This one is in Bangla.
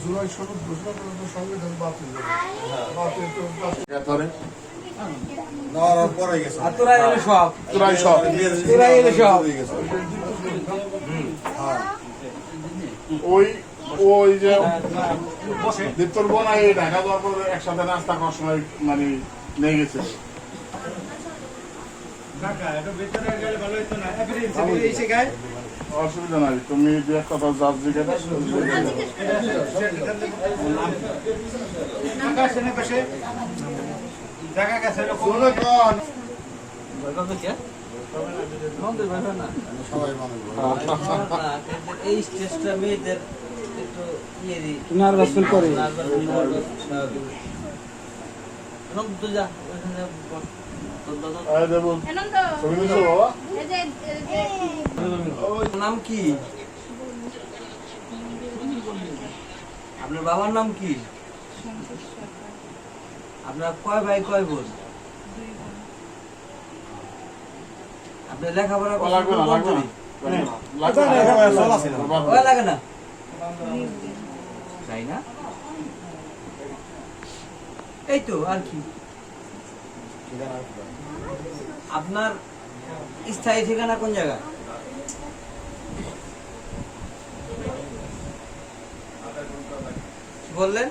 জুলাই সনদ ঘোষণা পর্যন্ত সংবিধান বাতিল বাতিল ওই ওই যে দীপ্তর বোন ঢাকা যাওয়ার পর একসাথে নাস্তা করার সময় মানে নিয়ে গেছে। অসুবিধা নাই। তুমি দু এক কথা জাজ জিজ্ঞাসা এই স্টেজটা মেয়েদের একটু ইয়ে দিই। নার্ভাস ফিল করে। এখন তো যা ওখানে বস। তোর দাদা এই দেবো ছবি নিছো বাবা? নাম কি? আপনার বাবার নাম কি? আপনার কয় ভাই কয় বোন আপনার লেখাপড়া লাগবে না লাগবে না। লাগবে না। ওই লাগে না। তাই না? এই তো আর কি? আপনার স্থায়ী ঠিকানা কোন জায়গা বললেন?